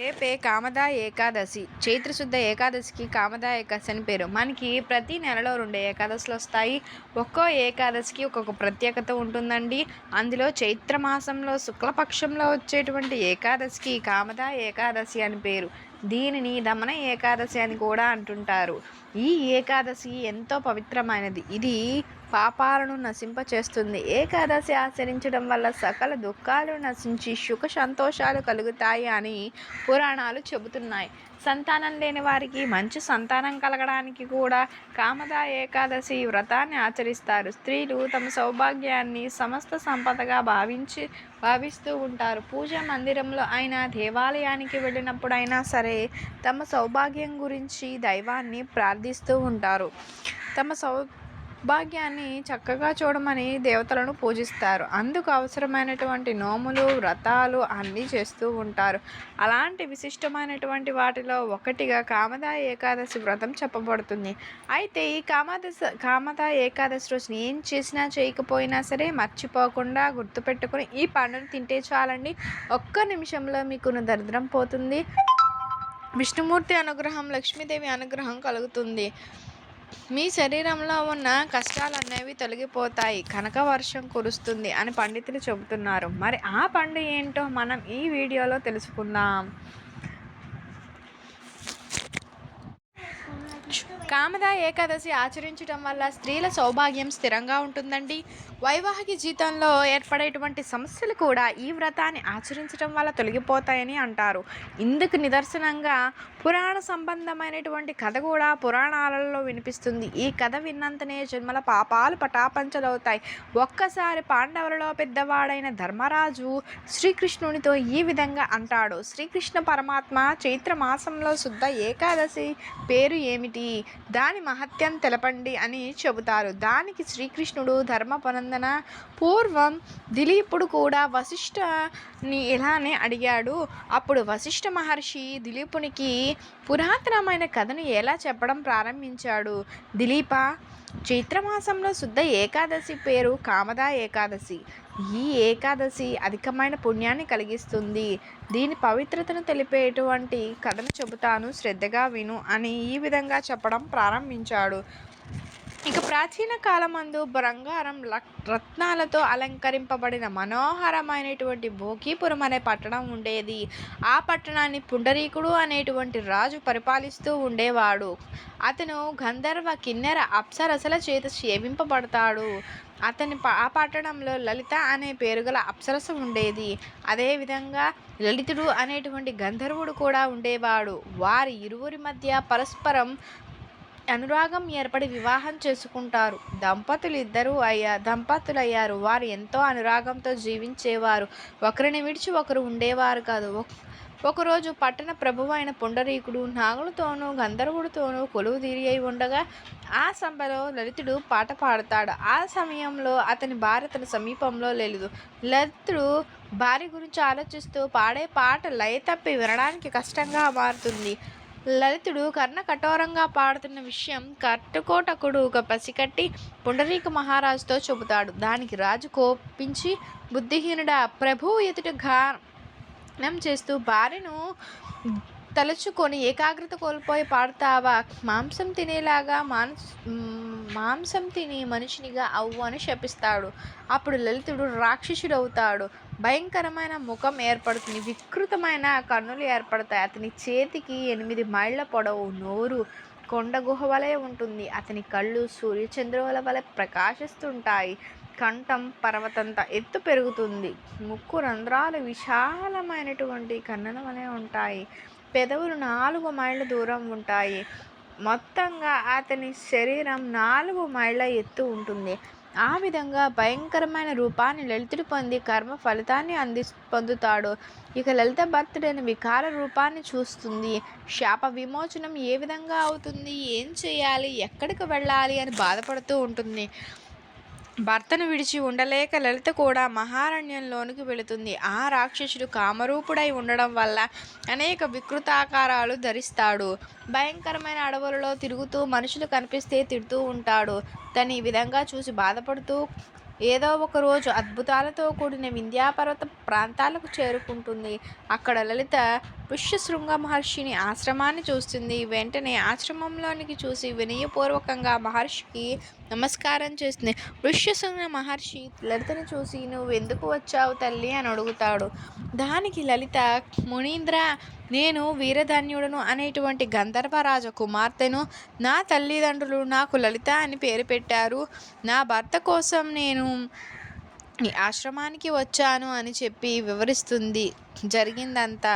రేపే కామదా ఏకాదశి చైత్రశుద్ధ ఏకాదశికి కామదా ఏకాదశి అని పేరు. మనకి ప్రతి నెలలో రెండు ఏకాదశులు వస్తాయి. ఒక్కో ఏకాదశికి ఒక్కొక్క ప్రత్యేకత ఉంటుందండి. అందులో చైత్ర మాసంలో శుక్లపక్షంలో వచ్చేటువంటి ఏకాదశికి కామదా ఏకాదశి అని పేరు. దీనిని దమన ఏకాదశి అని కూడా అంటుంటారు. ఈ ఏకాదశి ఎంతో పవిత్రమైనది. ఇది పాపాలను నశింపచేస్తుంది. ఏకాదశి ఆచరించడం వల్ల సకల దుఃఖాలు నశించి సుఖ సంతోషాలు కలుగుతాయి అని పురాణాలు చెబుతున్నాయి. సంతానం లేని వారికి మంచి సంతానం కలగడానికి కూడా కామదా ఏకాదశి వ్రతాన్ని ఆచరిస్తారు. స్త్రీలు తమ సౌభాగ్యాన్ని సమస్త సంపదగా భావించి భావిస్తూ ఉంటారు. పూజ మందిరంలో అయినా దేవాలయానికి వెళ్ళినప్పుడు అయినా సరే తమ సౌభాగ్యం గురించి దైవాన్ని ప్రార్థిస్తూ ఉంటారు. తమ సౌభాగ్యాన్ని చక్కగా చూడమని దేవతలను పూజిస్తారు. అందుకు అవసరమైనటువంటి నోములు వ్రతాలు అన్నీ చేస్తూ ఉంటారు. అలాంటి విశిష్టమైనటువంటి వాటిలో ఒకటిగా కామదా ఏకాదశి వ్రతం చెప్పబడుతుంది. అయితే ఈ కామదశ కామదా ఏకాదశి రోజున ఏం చేసినా చేయకపోయినా సరే మర్చిపోకుండా గుర్తుపెట్టుకుని ఈ పండును తింటే చాలండి. ఒక్క నిమిషంలో మీకు దరిద్రం పోతుంది. విష్ణుమూర్తి అనుగ్రహం లక్ష్మీదేవి అనుగ్రహం కలుగుతుంది. మీ శరీరంలో ఉన్న కష్టాలు అనేవి తొలగిపోతాయి. కనక వర్షం కురుస్తుంది అని పండితులు చెబుతున్నారు. మరి ఆ పండు ఏంటో మనం ఈ వీడియోలో తెలుసుకుందాం. కామద ఏకాదశి ఆచరించడం వల్ల స్త్రీల సౌభాగ్యం స్థిరంగా ఉంటుందండి. వైవాహిక జీవితంలో ఏర్పడేటువంటి సమస్యలు కూడా ఈ వ్రతాన్ని ఆచరించడం వల్ల తొలగిపోతాయని అంటారు. ఇందుకు నిదర్శనంగా పురాణ సంబంధమైనటువంటి కథ కూడా పురాణాలలో వినిపిస్తుంది. ఈ కథ విన్నంతనే జన్మల పాపాలు పటాపంచలవుతాయి. ఒక్కసారి పాండవులలో పెద్దవాడైన ధర్మరాజు శ్రీకృష్ణునితో ఈ విధంగా అంటాడు. శ్రీకృష్ణ పరమాత్మ చైత్ర మాసంలో శుద్ధ ఏకాదశి పేరు ఏమిటి? దాని మహత్యం తెలపండి అని చెబుతారు. దానికి శ్రీకృష్ణుడు ధర్మపనందన పూర్వం దిలీపుడు కూడా వశిష్ఠని ఇలానే అడిగాడు. అప్పుడు వశిష్ఠ మహర్షి దిలీపునికి పురాతనమైన కథను ఎలా చెప్పడం ప్రారంభించాడు? దిలీప చైత్రమాసంలో శుద్ధ ఏకాదశి పేరు కామదా ఏకాదశి. ఈ ఏకాదశి అధికమైన పుణ్యాన్ని కలిగిస్తుంది. దీని పవిత్రతను తెలిపేటువంటి కథను చెబుతాను. శ్రద్ధగా విను అని ఈ విధంగా చెప్పడం ప్రారంభించాడు. ఇక ప్రాచీన కాలమందు బంగారం రత్నాలతో అలంకరింపబడిన మనోహరమైనటువంటి భోగీపురం అనే పట్టణం ఉండేది. ఆ పట్టణాన్ని పుండరీకుడు అనేటువంటి రాజు పరిపాలిస్తూ ఉండేవాడు. అతను గంధర్వ కిన్నెర అప్సరసల చేత సేవింపబడతాడు. అతని ఆ పట్టణంలో లలిత అనే పేరు గల అప్సరస ఉండేది. అదేవిధంగా లలితుడు అనేటువంటి గంధర్వుడు కూడా ఉండేవాడు. వారి ఇరువురి మధ్య పరస్పరం అనురాగం ఏర్పడి వివాహం చేసుకుంటారు. దంపతులు ఇద్దరు అయ్యా దంపతులు అయ్యారు వారు ఎంతో అనురాగంతో జీవించేవారు. ఒకరిని విడిచి ఒకరు ఉండేవారు కాదు. ఒకరోజు పట్టణ ప్రభువు అయిన పుండరీకుడు నాగులతోనూ గంధర్వుడితోనూ కొలువు తీరి అయి ఉండగా ఆ సభలో లలితుడు పాట పాడతాడు. ఆ సమయంలో అతని భార్య తన సమీపంలో లేదు లలితుడు భార్య గురించి ఆలోచిస్తూ పాడే పాట లయ తప్పి వినడానికి కష్టంగా మారుతుంది. లలితుడు కర్ణ కఠోరంగా పాడుతున్న విషయం కట్టుకోటకుడు ఒక పసికట్టి పుండరీక మహారాజుతో చెబుతాడు. దానికి రాజు కోపించి బుద్ధిహీనుడా ప్రభు ఎదుట గానం చేస్తూ భార్యను తలుచుకొని ఏకాగ్రత కోల్పోయి పాడతావా? మాంసం తినేలాగా మాంస మాంసం తిని మనిషినిగా అవ్వు అని శపిస్తాడు. అప్పుడు లలితుడు రాక్షసుడు అవుతాడు భయంకరమైన ముఖం ఏర్పడుతుంది. వికృతమైన కన్నులు ఏర్పడతాయి. అతని చేతికి ఎనిమిది మైళ్ళ పొడవు నోరు కొండ గుహ వలె ఉంటుంది. అతని కళ్ళు సూర్యచంద్రుల వలె ప్రకాశిస్తుంటాయి. కంఠం పర్వతంత ఎత్తు పెరుగుతుంది. ముక్కు రంధ్రాలు విశాలమైనటువంటి కన్నన వలె ఉంటాయి. పెదవులు నాలుగు మైళ్ళ దూరం ఉంటాయి. మొత్తంగా అతని శరీరం నాలుగు మైళ్ళ ఎత్తు ఉంటుంది. ఆ విధంగా భయంకరమైన రూపాన్ని లలితుడు పొంది కర్మ ఫలితాన్ని అంది పొందుతాడు. ఇక లలిత భర్తుడైన వికార రూపాన్ని చూస్తుంది. శాప విమోచనం ఏ విధంగా అవుతుంది? ఏం చేయాలి? ఎక్కడికి వెళ్ళాలి? అని బాధపడుతూ ఉంటుంది. భర్తను విడిచి ఉండలేక లలిత కూడా మహారణ్యంలోనికి వెళుతుంది. ఆ రాక్షసుడు కామరూపుడై ఉండడం వల్ల అనేక వికృతాకారాలు ధరిస్తాడు. భయంకరమైన అడవులలో తిరుగుతూ మనుషులు కనిపిస్తే తిడుతూ ఉంటాడు. తను ఈ విధంగా చూసి బాధపడుతూ ఏదో ఒక రోజు అద్భుతాలతో కూడిన వింధ్యాపర్వత ప్రాంతాలకు చేరుకుంటుంది. అక్కడ లలిత పుష్యశృంగ మహర్షిని ఆశ్రమాన్ని చూస్తుంది. వెంటనే ఆశ్రమంలోనికి చూసి వినయపూర్వకంగా మహర్షికి నమస్కారం చేస్తుంది. పుష్యశృంగ మహర్షి లలితను చూసి నువ్వు ఎందుకు వచ్చావు తల్లి? అని అడుగుతాడు. దానికి లలిత మునీంద్ర నేను వీరధన్యుడును అనేటువంటి గంధర్వరాజ కుమార్తెను నా తల్లిదండ్రులు నాకు లలిత అని పేరు పెట్టారు. నా భర్త కోసం నేను ఆశ్రమానికి వచ్చాను అని చెప్పి వివరిస్తుంది. జరిగిందంతా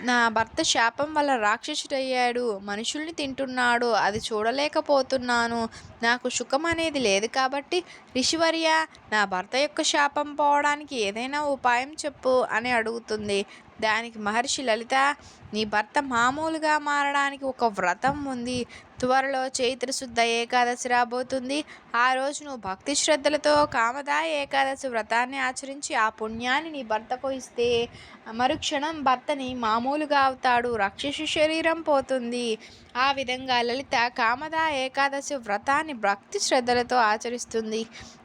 నా భర్త శాపం వల్ల రాక్షసుడయ్యాడు. మనుషుల్ని తింటున్నాడు. అది చూడలేకపోతున్నాను. నాకు సుఖం అనేది లేదు కాబట్టి రిషివర్య నా భర్త యొక్క శాపం పోవడానికి ఏదైనా ఉపాయం చెప్పు అని అడుగుతుంది. దానికి మహర్షి లలిత నీ భర్త మామూలుగా మారడానికి ఒక వ్రతం ఉంది. త్వరలో చైత్రశుద్ధ ఏకాదశి రాబోతుంది. ఆ రోజు నువ్వు భక్తి శ్రద్ధలతో కామదా ఏకాదశి వ్రతాన్ని ఆచరించి ఆ పుణ్యాన్ని నీ భర్తకు ఇస్తే మరుక్షణం భర్తని మామూలుగా అవుతాడు. రాక్షసు శరీరం పోతుంది. ఆ విధంగా లలిత కామదా ఏకాదశి వ్రతాన్ని భక్తి శ్రద్ధలతో ఆచరిస్తుంది.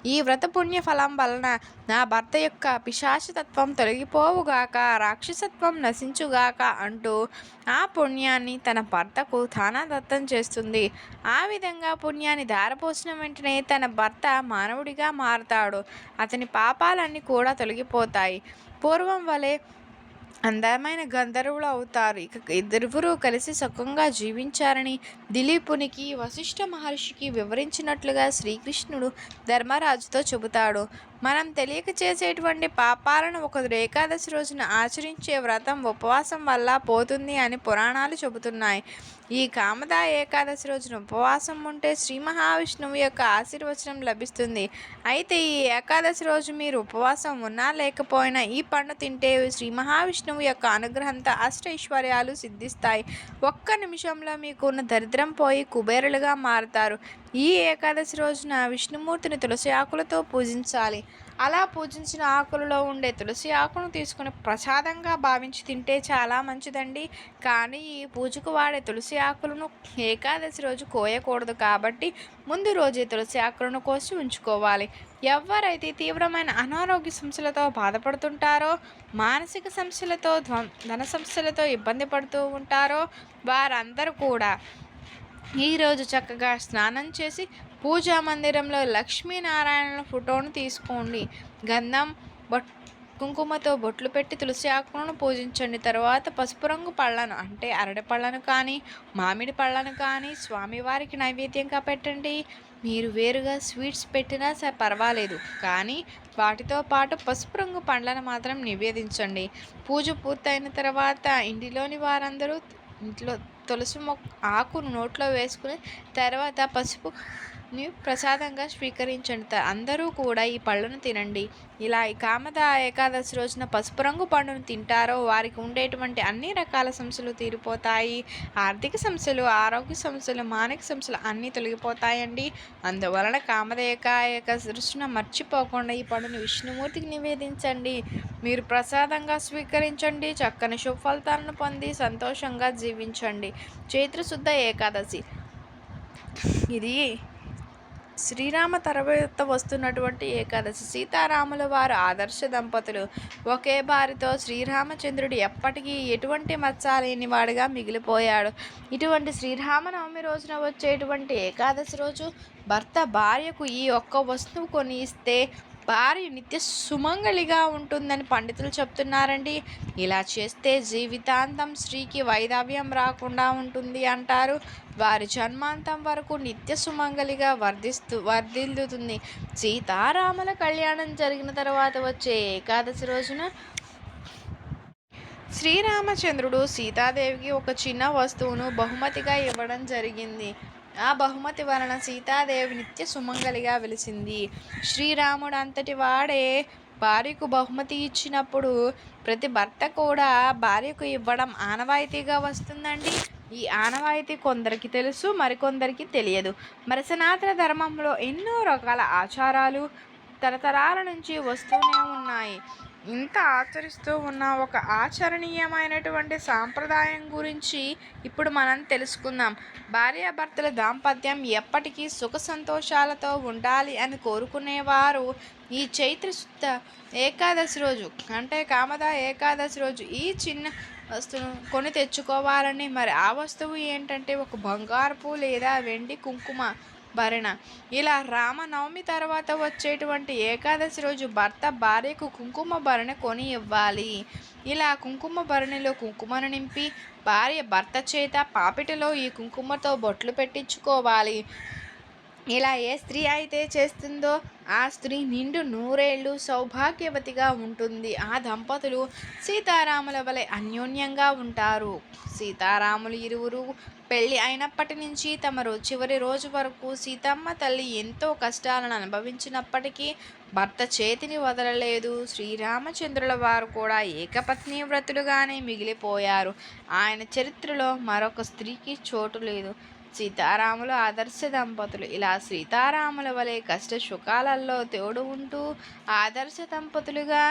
ఈ వ్రత పుణ్య ఫలం వలన నా భర్త యొక్క పిశాచతత్వం తొలగిపోవుగాక రాక్షసత్వం నశించుగాక అంటూ ఆ పుణ్యాన్ని తన భర్తకు తానా దత్తం చేస్తుంది. ఆ విధంగా పుణ్యాన్ని ధారపోసిన వెంటనే తన భర్త మానవుడిగా మారతాడు. అతని పాపాలన్నీ కూడా తొలగిపోతాయి. పూర్వం వలె అందమైన గంధర్వులు అవుతారు. ఇక ఇద్దరువురు కలిసి సుఖంగా జీవించారని దిలీపునికి వశిష్ఠ మహర్షికి వివరించినట్లుగా శ్రీకృష్ణుడు ధర్మరాజుతో చెబుతాడు. మనం తెలియక చేసేటువంటి పాపాలను ఒక ఏకాదశి రోజున ఆచరించే వ్రతం ఉపవాసం వల్ల పోతుంది అని పురాణాలు చెబుతున్నాయి. ఈ కామదా ఏకాదశి రోజున ఉపవాసం ఉంటే శ్రీ మహావిష్ణువు యొక్క ఆశీర్వచనం లభిస్తుంది. అయితే ఈ ఏకాదశి రోజు మీరు ఉపవాసం ఉన్నా లేకపోయినా ఈ పండు తింటే శ్రీ మహావిష్ణువు యొక్క అనుగ్రహంతో అష్టైశ్వర్యాలు సిద్ధిస్తాయి. ఒక్క నిమిషంలో మీకున్న దరిద్రం పోయి కుబేరులుగా మారుతారు. ఈ ఏకాదశి రోజున విష్ణుమూర్తిని తులసి ఆకులతో పూజించాలి. అలా పూజించిన ఆకులలో ఉండే తులసి ఆకును తీసుకుని ప్రసాదంగా భావించి తింటే చాలా మంచిదండి. కానీ ఈ పూజకు వాడే తులసి ఆకులను ఏకాదశి రోజు కోయకూడదు కాబట్టి ముందు రోజే తులసి ఆకులను కోసి ఉంచుకోవాలి. ఎవరైతే తీవ్రమైన అనారోగ్య సమస్యలతో బాధపడుతుంటారో మానసిక సమస్యలతో ధన సమస్యలతో ఇబ్బంది పడుతూ ఉంటారో వారందరూ కూడా ఈరోజు చక్కగా స్నానం చేసి పూజా మందిరంలో లక్ష్మీనారాయణ ఫోటోను తీసుకోండి. గంధం బొట్ కుంకుమతో బొట్లు పెట్టి తులసి ఆకులను పూజించండి. తర్వాత పసుపు రంగు పళ్ళను అంటే అరటి పళ్ళను కానీ మామిడి పళ్ళను కానీ స్వామివారికి నైవేద్యంగా పెట్టండి. మీరు వేరుగా స్వీట్స్ పెట్టినా సరే పర్వాలేదు. కానీ వాటితో పాటు పసుపు రంగు పండ్లను మాత్రం నివేదించండి. పూజ పూర్తయిన తర్వాత ఇంటిలోని వారందరూ ఇంట్లో తులసి మొక్క ఆకును నోట్లో వేసుకుని తర్వాత పసుపు ప్రసాదంగా స్వీకరించండి. అందరూ కూడా ఈ పళ్ళను తినండి. ఇలా ఈ కామద ఏకాదశి రోజున పసుపు రంగు పండును తింటారో వారికి ఉండేటువంటి అన్ని రకాల సమస్యలు తీరిపోతాయి. ఆర్థిక సమస్యలు ఆరోగ్య సమస్యలు మానసిక సమస్యలు అన్నీ తొలగిపోతాయండి. అందువలన కామద ఏకాదశి రోజున మర్చిపోకుండా ఈ పండును విష్ణుమూర్తికి నివేదించండి. మీరు ప్రసాదంగా స్వీకరించండి. చక్కని శుభఫలితాలను పొంది సంతోషంగా జీవించండి. చైత్రశుద్ధ ఏకాదశి. ఇది శ్రీరామ తర్వాత వస్తున్నటువంటి ఏకాదశి. సీతారాముల వారు ఆదర్శ దంపతులు. ఒకే బారితో శ్రీరామచంద్రుడు ఎప్పటికీ ఎటువంటి మచ్చ వాడిగా మిగిలిపోయాడు. ఇటువంటి శ్రీరామనవమి రోజున వచ్చేటువంటి ఏకాదశి రోజు భర్త భార్యకు ఈ ఒక్క వస్తువు కొని ఇస్తే భార్య నిత్య సుమంగళిగా ఉంటుందని పండితులు చెప్తున్నారండి. ఇలా చేస్తే జీవితాంతం స్త్రీకి వైధవ్యం రాకుండా ఉంటుంది అంటారు. వారి జన్మాంతం వరకు నిత్య సుమంగళిగా వర్ధిస్తూ వర్ధిల్లుతుంది. సీతారాముల కళ్యాణం జరిగిన తర్వాత వచ్చే ఏకాదశి రోజున శ్రీరామచంద్రుడు సీతాదేవికి ఒక చిన్న వస్తువును బహుమతిగా ఇవ్వడం జరిగింది. ఆ బహుమతి వలన సీతాదేవి నిత్య సుమంగలిగా వెలిసింది. శ్రీరాముడు అంతటి వాడే భార్యకు బహుమతి ఇచ్చినప్పుడు ప్రతి భర్త కూడా భార్యకు ఇవ్వడం ఆనవాయితీగా వస్తుందండి. ఈ ఆనవాయితీ కొందరికి తెలుసు మరికొందరికి తెలియదు. మరి సనాతన ధర్మంలో ఎన్నో రకాల ఆచారాలు తరతరాల నుంచి వస్తూనే ఉన్నాయి. ఇంత ఆచరిస్తూ ఉన్న ఒక ఆచరణీయమైనటువంటి సాంప్రదాయం గురించి ఇప్పుడు మనం తెలుసుకుందాం. భార్యాభర్తల దాంపత్యం ఎప్పటికీ సుఖ సంతోషాలతో ఉండాలి అని కోరుకునేవారు ఈ చైత్ర శుద్ధ ఏకాదశి రోజు. అంటే కామద ఏకాదశి రోజు ఈ చిన్న వస్తువును కొని తెచ్చుకోవాలని. మరి ఆ వస్తువు ఏంటంటే ఒక బంగారపు లేదా వెండి కుంకుమ భరణ. ఇలా రామనవమి తర్వాత వచ్చేటువంటి ఏకాదశి రోజు భర్త భార్యకు కుంకుమ భరణ కొని ఇవ్వాలి. ఇలా కుంకుమ భరణిలో కుంకుమను నింపి భార్య భర్త చేత పాపిటలో ఈ కుంకుమతో బొట్లు పెట్టించుకోవాలి. ఇలా ఏ స్త్రీ అయితే చేస్తుందో ఆ స్త్రీ నిండు నూరేళ్ళు సౌభాగ్యవతిగా ఉంటుంది. ఆ దంపతులు సీతారాముల వలె అన్యోన్యంగా ఉంటారు. సీతారాములు ఇరువురు పెళ్ళి అయినప్పటి నుంచి తమ చివరి రోజు వరకు సీతమ్మ తల్లి ఎంతో కష్టాలను అనుభవించినప్పటికీ భర్త చేతిని వదలలేదు. శ్రీరామచంద్రుల వారు కూడా ఏకపత్ని వ్రతులుగానే మిగిలిపోయారు. ఆయన చరిత్రలో మరొక స్త్రీకి చోటు లేదు. సీతారాములు ఆదర్శ దంపతులు. ఇలా సీతారాముల వలె కష్ట సుఖాలలో తోడు ఉంటూ ఆదర్శ దంపతులుగా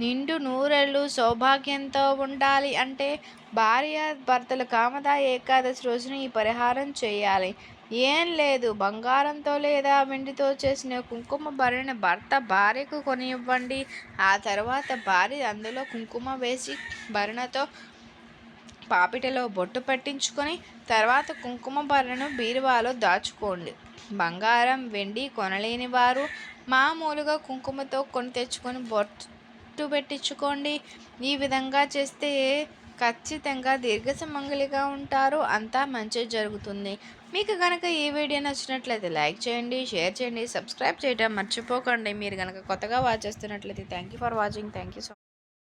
నిండు నూరెళ్ళు సౌభాగ్యంతో ఉండాలి అంటే భార్య భర్తలు కామద ఏకాదశి రోజున ఈ పరిహారం చేయాలి. ఏం లేదు బంగారంతో లేదా వెండితో చేసిన కుంకుమ భరిన భర్త భార్యకు కొని ఇవ్వండి. ఆ తర్వాత భార్య అందులో కుంకుమ వేసి భరణతో పాపిటలో బొట్టు పెట్టించుకొని తర్వాత కుంకుమ బర్రెను బీరువాలో దాచుకోండి. బంగారం వెండి కొనలేని వారు మామూలుగా కుంకుమతో కొని తెచ్చుకొని బొట్టు పెట్టించుకోండి. ఈ విధంగా చేస్తే ఖచ్చితంగా దీర్ఘసమంగలిగా ఉంటారు. అంతా మంచి జరుగుతుంది. మీకు కనుక ఈ వీడియో నచ్చినట్లయితే లైక్ చేయండి షేర్ చేయండి సబ్స్క్రైబ్ చేయడం మర్చిపోకండి. మీరు కనుక కొత్తగా వాచ్ చేస్తున్నట్లయితే thank you for watching thank you so